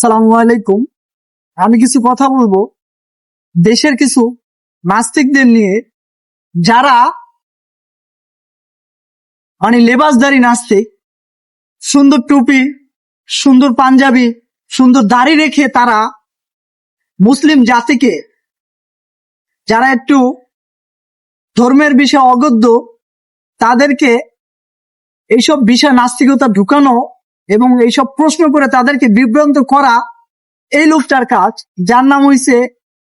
আসসালামু আলাইকুম। আমি কিছু কথা বলব। দেশের কিছু নাস্তিকদের নিয়ে যারা মানে লেবাসদারি নাস্তিক, সুন্দর টুপি, সুন্দর পাঞ্জাবি, সুন্দর দাড়ি রেখে তারা মুসলিম জাতিকে, যারা একটু ধর্মের বিষয়ে অগদ্য, তাদেরকে এইসব বিষয় নাস্তিকতা ঢুকানো এবং এইসব প্রশ্ন করে তাদেরকে বিভ্রান্ত করা এই লোকটার কাজ, যার নাম হইছে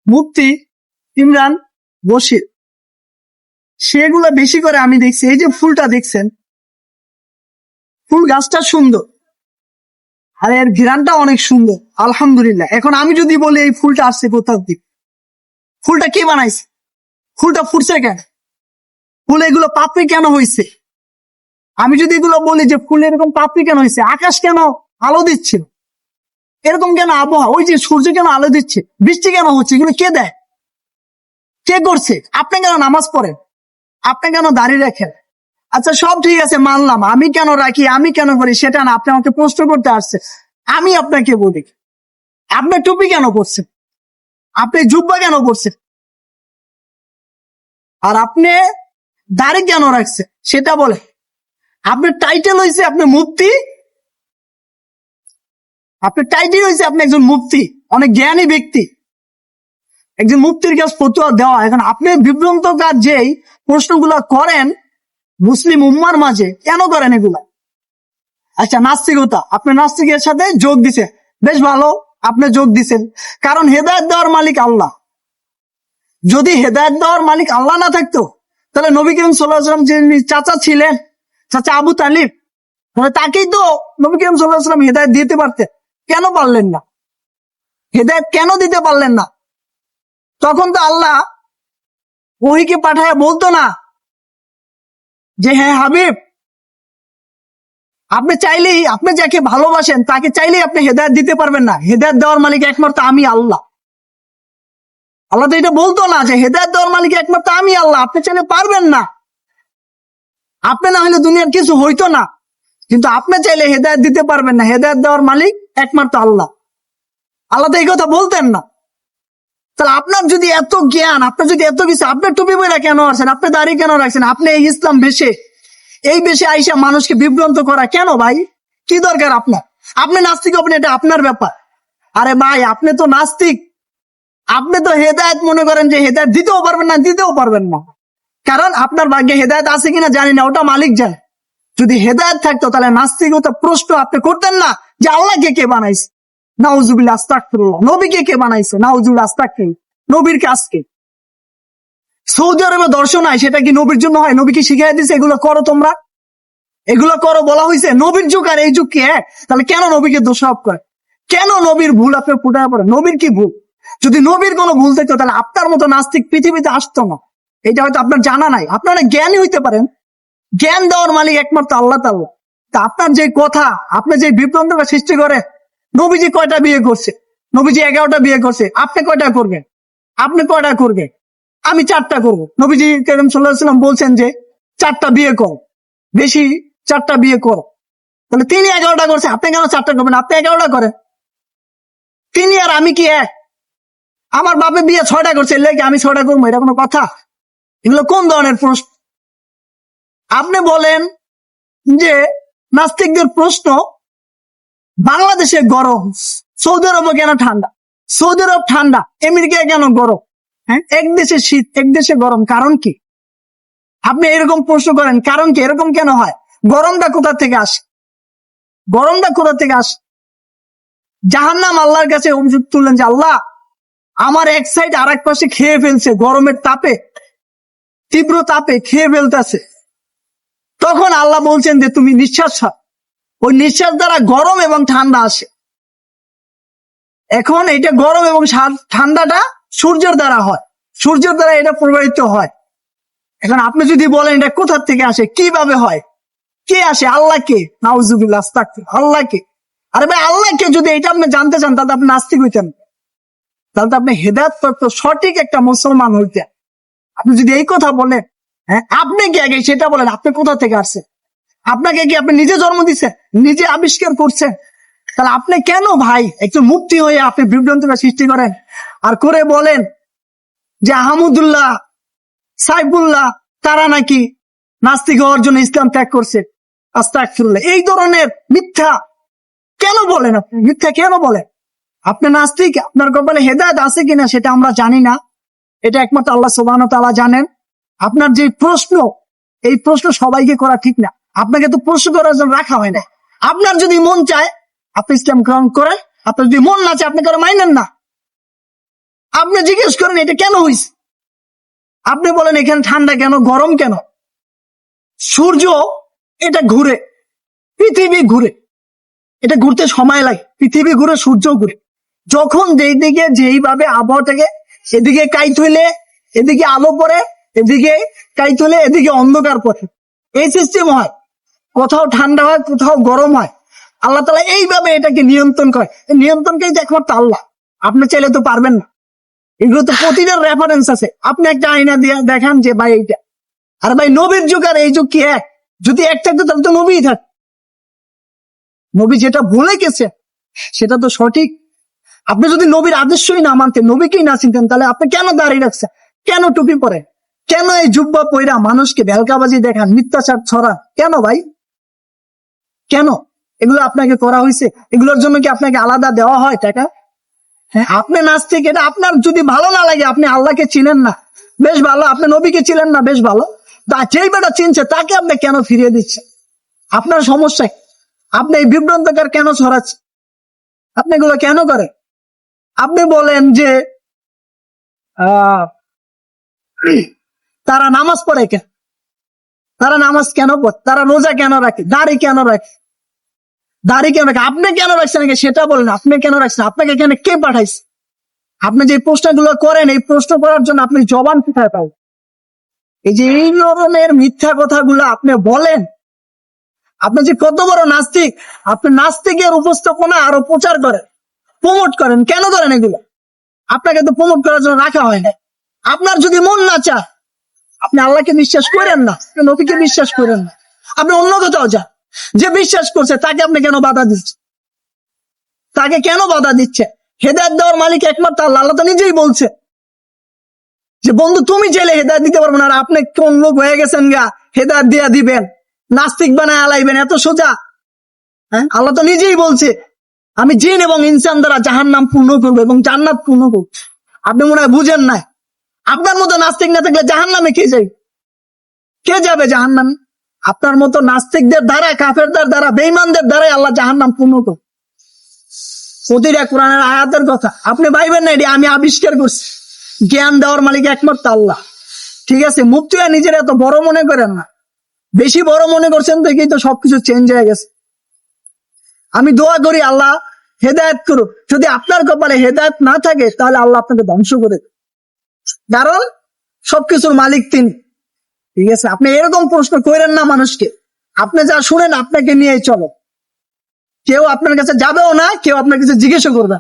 মুফতি ইমরান বশির। সেগুলো বেশি করে আমি দেখছি। এই যে ফুলটা দেখছেন, ফুল গাছটা সুন্দর। আর এর ঘিরানটা অনেক সুন্দর, আলহামদুলিল্লাহ। এখন আমি যদি বলি এই ফুলটা আসছে কোথাও দিক ফুলটা কে বানাইছে? ফুলটা ফুটছে কেন? ফুল এগুলো পাপড়ি কেন হয়েছে আমি যদি এগুলো বলি যে ফুল এরকম পাপড়ি কেন হয়েছে? আকাশ কেন আলো দিচ্ছে এরকম কেন আবহাওয়া? ওই যে সূর্য কেন আলো দিচ্ছে? বৃষ্টি কেন হচ্ছে? এগুলো কে দেয়? কে করছে? আপনি কেন নামাজ পড়েন? আপনি কেন দাঁড়িয়ে রাখেন? আচ্ছা সব ঠিক আছে, মানলাম। আমি কেন রাখি? আমি কেন করি? সেটা না, আপনি আমাকে প্রশ্ন করতে আসছে। আমি আপনাকে বলি, আপনি টুপি কেন করছেন আপনি জুব্বা কেন করছেন আর আপনি দাড়ি কেন রাখছেন? সেটা বলে আপনার টাইটেল হয়েছে আপনি মুফতি আপনার টাইটেল হয়েছে আপনি একজন মুফতি অনেক জ্ঞানী ব্যক্তি। একজন মুফতির কাছে ফতুয়া দেওয়া। এখন আপনি বিভ্রান্তকার যেই প্রশ্নগুলো করেন মুসলিম উম্মার মাঝে, কেন করেন এগুলা? আচ্ছা নাস্তিকতা। আপনি নাস্তিকের সাথে যোগ দিছেন বেশ ভালো, আপনি যোগ দিছেন। কারণ হেদায়ত দেওয়ার মালিক আল্লাহ। যদি হেদায়ত দেওয়ার মালিক আল্লাহ না থাকতো, তাহলে নবী করিম সাল্লাহাম যে চাচা ছিলেন চাচা আবু তালিব তাহলে তাকেই তো নবী করিম সাল্লাহাম হেদায়ত দিতে পারতেন। কেন পারলেন না? হেদায়ত কেন দিতে পারলেন না? তখন তো আল্লাহ ওহিকে পাঠায় বলতো না যে হ্যাঁ হাবিব, আপনি চাইলেই, আপনি যাকে ভালোবাসেন, তাকে চাইলেই আপনি হেদায়ত দিতে পারবেন না। হেদায়ত দেওয়ার মালিক একমাত্র আমি আল্লাহ। আল্লাহ তো এটা বলতো না যে, হেদায়ত দেওয়ার মালিক একমাত্র আমি আল্লাহ, আপনি চাইলে পারবেন না। আপনি না হলে দুনিয়ার কিছু হইতো না। কিন্তু আপনি চাইলে হেদায়ত দিতে পারবেন না। হেদায়ত দেওয়ার মালিক একমাত্র আল্লাহ। আল্লাহ তো এই কথা বলতেন না। তাহলে আপনার যদি এত জ্ঞান, আপনার যদি এত কিছু আপনার টুপি বইরা কেন আছেন আপনি দাঁড়িয়ে কেন রাখছেন? আপনি এই ইসলাম বেশে এই বেশে আইসা মানুষকে বিভ্রান্ত করা কেন ভাই? কি দরকার আপনার? আপনি নাস্তিক, আপনি এটা আপনার ব্যাপার। আরে ভাই, আপনি তো নাস্তিক। আপনি তো হেদায়ত মনে করেন যে হেদায়ত দিতেও পারবেন না, দিতেও পারবেন না। কারণ আপনার ভাগ্যে হেদায়ত আছে কিনা জানি না, ওটা মালিক জানে। যদি হেদায়ত থাকতো, তাহলে নাস্তিকতা প্রশ্ন আপনি করতেন না যে আল্লাহকে কে বানাইছে। নাউজুবিল্লাহ, আস্তাগফিরুল্লাহ। নবীকে কে বানাইছে? নাউজুবিল্লাহ, আস্তাগফিরুল্লাহ। নবীর কাজকে সৌদি আরবে দর্শন হয় সেটা কি নবীর জন্য হয়? নবীকে শিখাই দিছে, এগুলো করো তোমরা। এগুলো করো বলা হয়েছে নবীর যুগ আর এই যুগ কি এক তাহলে কেন নবীকে দোষারোপ করে? কেন নবীর ভুল আপনি ফুটায় পড়ে নবীর কি ভুল? যদি নবীর কোনো ভুল থাকতো, তাহলে আপনার মতো নাস্তিক পৃথিবীতে আসতো না। এটা হয়তো আপনার জানা নাই। আপনারা জ্ঞানী হইতে পারেন। জ্ঞান দেওয়ার মালিক একমাত্র আল্লাহ তাল্লাহ তা আপনার যে কথা, আপনি যে বিভ্রান্তটা সৃষ্টি করে, নবীজি কয়টা বিয়ে করছে? নবীজি এগারোটা বিয়ে করছে। আপনি কয়টা করবেন? আপনি কয়টা করবেন? আমি চারটা করব। নবীজি কেরম সাল্লাহাম বলছেন যে, চারটা বিয়ে কর। বেশি চারটা বিয়ে করো। তাহলে তিনি এগারোটা করছে, আপনি কেন চারটা করবেন? আপনি এগারোটা করেন। তিনি আর আমি কি এক? আমার বাপে বিয়ে ছয়টা করছে, লেগে আমি ছয়টা করব, এটা কোনো কথা? এগুলো কোন ধরনের প্রশ্ন? আপনি বলেন যে নাস্তিকদের প্রশ্ন, বাংলাদেশে গরম, সৌদি আরবে কেন ঠান্ডা? সৌদি আরব ঠান্ডা আমেরিকায় কেন গরম? হ্যাঁ এক দেশে শীত, এক দেশে গরম, কারণ কি? আপনি এরকম প্রশ্ন করেন, কারণ কি? এরকম কেন হয়? গরমটা কোথা থেকে আসে? গরমটা কোথা থেকে আসে? জাহান্নাম আল্লাহর কাছে অভিযোগ তুললেন যে আল্লাহ, আমার এক সাইড আর এক পাশে খেয়ে ফেলছে গরমের তাপে। তীব্র তাপে খেয়ে ফেলতেছে। তখন আল্লাহ বলছেন যে, তুমি নিঃশ্বাস। ওই নিঃশ্বাস দ্বারা গরম এবং ঠান্ডা আসে। এখন এটা গরম এবং ঠান্ডাটা সূর্যের দ্বারা হয়। সূর্যের দ্বারা এটা প্রবাহিত হয়। এখন আপনি যদি বলেন, এটা কোথার থেকে আসে? কীভাবে হয়? কে আসে? আল্লাহ কে? নাউজুবিল্লাহ, আস্তাগফির আল্লাহ কে? আরে ভাই, আল্লাহ কে? যদি এটা আপনি জানতে চান, তাহলে আপনি নাস্তিক হইতেন। তাহলে আপনি হেদায়ত সঠিক একটা মুসলমান হইতেন। আপনি যদি এই কথা বলেন হ্যাঁ আপনি কি আগে সেটা বলেন, আপনি কোথা থেকে আসছেন? আপনাকে কি আপনি নিজে জন্ম দিচ্ছেন? নিজে আবিষ্কার করছেন? তাহলে আপনি কেন ভাই একটু মুক্তি হয়ে আপনি বিভ্রান্তটা সৃষ্টি করেন? আর করে বলেন যে আহমদুল্লাহ, সাইফুল্লাহ, তারা নাকি নাস্তিক হওয়ার জন্য ইসলাম ত্যাগ করছে। আস্তাগফিরুল্লাহ। এই ধরনের মিথ্যা কেন বলেন আপনি? মিথ্যা কেন বলেন? আপনি নাস্তিক, আপনার কপালে হেদায়ত আছে কিনা সেটা আমরা জানি না। এটা একমাত্র আল্লাহ সুবাহ তাআলা জানেন। আপনার যে প্রশ্ন, এই প্রশ্ন সবাইকে করা ঠিক না। আপনাকে তো প্রশ্ন করার জন্য রাখা হয় না। আপনার যদি মন চায়, আপনি ইসলাম গ্রহণ করেন। আপনার যদি মন না চায়, আপনি করে মাইনেন না। আপনি জিজ্ঞেস করেন, এটা কেন হয়েছে আপনি বলেন, এখানে ঠান্ডা কেন? গরম কেন? সূর্য, এটা ঘুরে। পৃথিবী ঘুরে। এটা ঘুরতে সময় লাগে। পৃথিবী ঘুরে, সূর্য ঘুরে। যখন যেই দিকে যেইভাবে আবহাওয়া থেকে এদিকে কাইত হইলে এদিকে আলো পড়ে, এদিকে কাইত হলে এদিকে অন্ধকার পড়ে। এই সিস্টেম হয়। কোথাও ঠান্ডা হয়, কোথাও গরম হয়। আল্লাহ তালা এইভাবে এটাকে নিয়ন্ত্রণ করে। নিয়ন্ত্রণকেই তো একমাত্র আল্লাহ। আপনি চাইলে তো পারবেন না। এগুলো তো প্রতিটার রেফারেন্স আছে। আপনি একটা আয়না দিয়ে দেখান যে ভাই এইটা। আর ভাই নবীর যুগ আর এই যুগ কি এক? যদি এক থাকতো তাহলে তো নবীই থাক। নবী যেটা বলে গেছে, সেটা তো সঠিক। আপনি যদি নবীর আদর্শই না মানতেন, নবীকেই না চিনতেন, তাহলে আপনি কেন দাঁড়িয়ে রাখছেন? কেন টুপি পরে? কেন এই জুব্বা পয়রা মানুষকে ভেলকাবাজি দেখান, মিথ্যাচার ছড়া কেন ভাই? কেন? এগুলো আপনাকে করা হয়েছে? এগুলোর জন্য কি আপনাকে আলাদা দেওয়া হয় টাকা? হ্যাঁ আপনি নাস্তিক, এটা আপনার যদি ভালো না লাগে, আপনি আল্লাহকে চিনেন না। বেশ ভালো, আপনি নবীকে চিনেন না, বেশ ভালো। তা যেই বেটা চিনছে, তাকে আপনি কেন ফিরিয়ে দিচ্ছেন? আপনার সমস্যা আপনি এই বিভ্রান্তকার কেন ছড়াচ্ছে আপনি এগুলো কেন করেন? আপনি বলেন যে তারা নামাজ পড়ে কেন তারা নামাজ কেন পড়ে? তারা রোজা কেন রাখে? দাড়ি কেন রাখে? দাড়ি কেন রাখে? আপনি কেন রাখছেন সেটা বলেন। আপনি কেন রাখছেন? আপনাকে এখানে কে পাঠাইছে? আপনি যে প্রশ্নগুলো করেন, এই প্রশ্ন করার জন্য আপনি জবান কোথায় পাবেন? এই যে এই ধরনের মিথ্যা কথাগুলো আপনি বলেন, আপনি যে কত বড় নাস্তিক, আপনি নাস্তিকের উপস্থাপনা আরও প্রচার করেন। প্রমোট করেন, কেন করেন এগুলো? আপনাকে তো প্রমোট করার জন্য রাখা হয় না। আপনার যদি মন না চায়, আপনি আল্লাহকে বিশ্বাস করেন না নবীকে বিশ্বাস করেন না। আপনি অন্য কোথাও যান, যে বিশ্বাস করছে, তাকে আপনি কেন বাধা দিচ্ছেন? তাকে কেন বাধা দিচ্ছে হেদায়ত দেওয়ার মালিক একমাত্র আল্লাহ আল্লাহ তো নিজেই বলছে। যে বন্ধু, তুমি চাইলে হেদায়ত দিতে পারব না, আর আপনি কোন লোক হয়ে গেছেন গা, হেদায়ত দিয়া দিবেন, নাস্তিক বানায় আলাইবেন, এত সোজা। হ্যাঁ? আল্লাহ তো নিজেই বলছে আমি জিন এবং ইনসান দ্বারা জাহান নাম পূর্ণ করব এবং জান্নাত পূর্ণ করব। আপনি মনে হয় বুঝেন না আপনার মতো নাস্তিক না থাকলে জাহান নামে কে যাই কে যাবে জাহান নামে আপনার মতো নাস্তিকদের দ্বারা, কাফেরদের দ্বারা বেইমানদের দ্বারাই আল্লাহ জাহান নাম পূর্ণ করবে। প্রতিটা কোরআনের আয়াতের কথা। আপনি ভাইবেন না এটি আমি আবিষ্কার করছি। জ্ঞান দেওয়ার মালিক একমাত্র আল্লাহ। ঠিক আছে মুক্তি আর নিজের এত বড় মনে করেন না। বেশি বড় মনে করছেন দেখেই তো সবকিছু চেঞ্জ হয়ে গেছে। আমি দোয়া করি আল্লাহ, হেদায়ত করুক। যদি আপনার কপালে হেদায়ত না থাকে, তাহলে আল্লাহ আপনাকে ধ্বংস করে কারণ, সবকিছুর মালিক তিনি। ঠিক আছে? আপনি এরকম প্রশ্ন করেন না মানুষকে। আপনি যা শুনেন, আপনাকে নিয়ে চলো। কেউ আপনার কাছে যাবেও না, কেউ আপনার কাছে জিজ্ঞেসও করবে।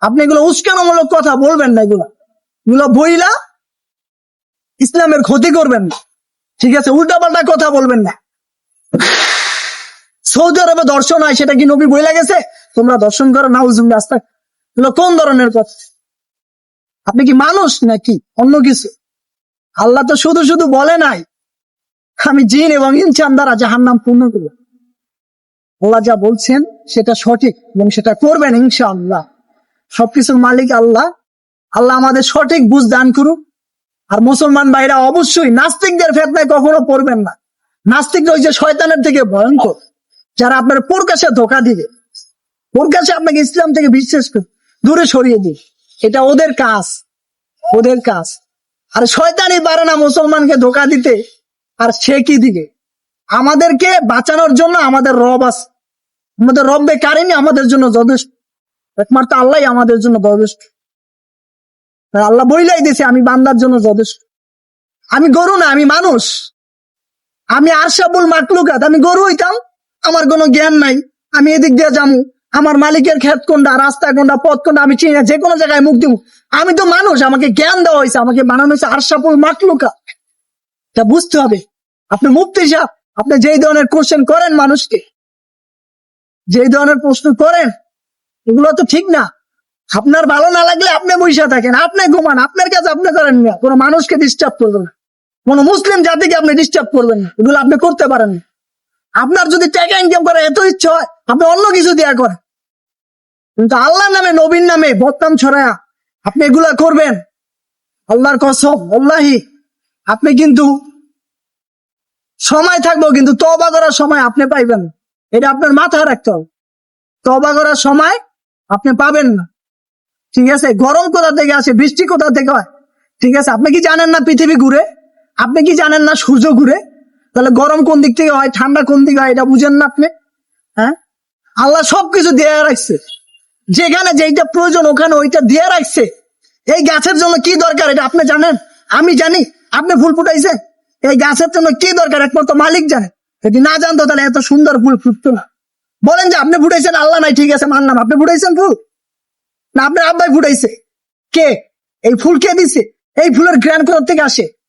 আপনি এগুলো উস্কানোমূলক কথা বলবেন না এগুলা। এগুলো বইলা ইসলামের ক্ষতি করবেন না। ঠিক আছে? উল্টাপাল্টা কথা বলবেন না। সৌদি আরবে দর্শন হয়, সেটা কি নবী বইলা গেছে? তোমরা দর্শন করো, নাউজুবিল্লাহ আস্তাক এগুলো কোন ধরনের কথা? আপনি কি মানুষ নাকি? অন্য কিছু? আল্লাহ তো শুধু শুধু বলে নাই, আমি জিন এবং ইনসান দ্বারা জাহান্নাম পূর্ণ করব। আল্লাহ যা বলছেন, সেটা সঠিক এবং সেটা করবেন ইনশাআল্লাহ। সবকিছুর মালিক আল্লাহ। আল্লাহ আমাদের সঠিক বুঝ দান করুক। আর মুসলমান ভাইরা অবশ্যই নাস্তিকদের ফেতনায় কখনো পড়বেন না। নাস্তিক ওই যে শয়তানের থেকে ভয়ঙ্কর। যারা আপনার প্রকাশে ধোকা দিবে, প্রকাশে আপনাকে ইসলাম থেকে বিশ্বাস করে দূরে সরিয়ে দিবে। এটা ওদের কাজ ওদের কাজ। আর শয়তানি পারে না মুসলমানকে ধোকা দিতে, আর সে কি দিকে আমাদেরকে বাঁচানোর জন্য আমাদের রব আছে। আমাদের রব্বে কারিনি আমাদের জন্য যথেষ্ট। একমাত্র আল্লাহ আমাদের জন্য যথেষ্ট। আল্লাহ বইলাই দিছে আমি বান্দার জন্য যথেষ্ট। আমি গরু না, আমি মানুষ। আমি আরশাবুল মাকলুকাত, আমি গরু হইতাম আমার কোনো জ্ঞান নাই। আমি এদিক দিয়ে যাব আমার মালিকের ক্ষেত কোনটা রাস্তা কোনটা পথ কোনটা আমি চিনি না, যে কোনো জায়গায় মুখ দিব আমি তো মানুষ আমাকে জ্ঞান দেওয়া হয়েছে আমাকে বানানো হয়েছে আরশাবুল মাকলুকা। তা বুঝতে হবে। আপনি মুক্তি সাহ আপনি যেই ধরনের কোশ্চেন করেন মানুষকে যে ধরনের প্রশ্ন করেন এগুলো তো ঠিক না। আপনার ভালো না লাগলে আপনি বৈশা থাকেন আপনি ঘুমান আপনার কাছে আপনি করেন না। কোনো মানুষকে ডিস্টার্ব করবেন না। কোনো মুসলিম জাতিকে আপনি ডিস্টার্ব করবেন না। এগুলো আপনি করতে পারেন না। আপনার যদি টাকা ইনকাম করার এত ইচ্ছা হয়, আপনি অন্য কিছু দেয়া করেন। কিন্তু আল্লাহর নামে, নবীর নামে বদনাম ছড়ায়া আপনি এগুলা করবেন। আল্লাহর কসম, আল্লাহি, আপনি কিন্তু সময় থাকব, কিন্তু তবা করার সময় আপনি পাইবেন এটা আপনার মাথায় রাখতে হবে। তবা করার সময় আপনি পাবেন না। ঠিক আছে? গরম কোথা থেকে আসে, বৃষ্টি কোথা থেকে হয়? ঠিক আছে? আপনি কি জানেন না পৃথিবী ঘুরে? আপনি কি জানেন না সূর্য ঘুরে? তাহলে গরম কোন দিক থেকে হয়? ঠান্ডা কোন দিকে হয়? এটা বুঝেন না আপনি? হ্যাঁ? আল্লাহ সবকিছু দিয়ে রাখছে। যেখানে যেইটা প্রয়োজন, ওখানে ওইটা দিয়ে রাখছে। এই গাছের জন্য কি দরকার? এটা আপনি জানেন? আমি জানি। আপনি ফুল ফুটাইছে এই গাছের জন্য কি দরকার? একমাত্র মালিক জানে। যদি না জানতো, তাহলে এত সুন্দর ফুল ফুটতো না। বলেন যে, আপনি ফুটাইছেন? আল্লাহ নাই, ঠিক আছে, মানলাম। আপনি ফুটাইছেন ফুল? না, আপনার আব্বাই ফুটাইছে। কে? এই ফুল কে দিছে? এই ফুলের গ্রান কোথা থেকে আসে?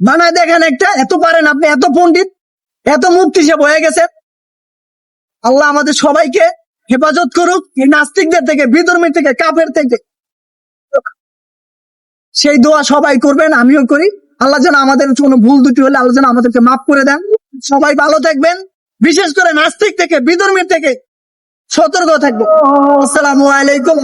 বানায় দেখেন একটা, এত পারেন আপনি, এত পণ্ডিত, এত মুক্তি সে হয়ে গেছে। আল্লাহ আমাদের সবাইকে হেফাজত করুক, এই নাস্তিকদের থেকে বিধর্মী থেকে, কাফের থেকে। সেই দোয়া সবাই করবেন, আমিও করি। আল্লাহ যেন আমাদের কোনো ভুল দুটি হলে আল্লাহ যেন আমাদেরকে মাফ করে দেন। সবাই ভালো থাকবেন। বিশেষ করে নাস্তিক থেকে, বিধর্মীর থেকে সতর্ক থাকবেন। আসসালামু আলাইকুম।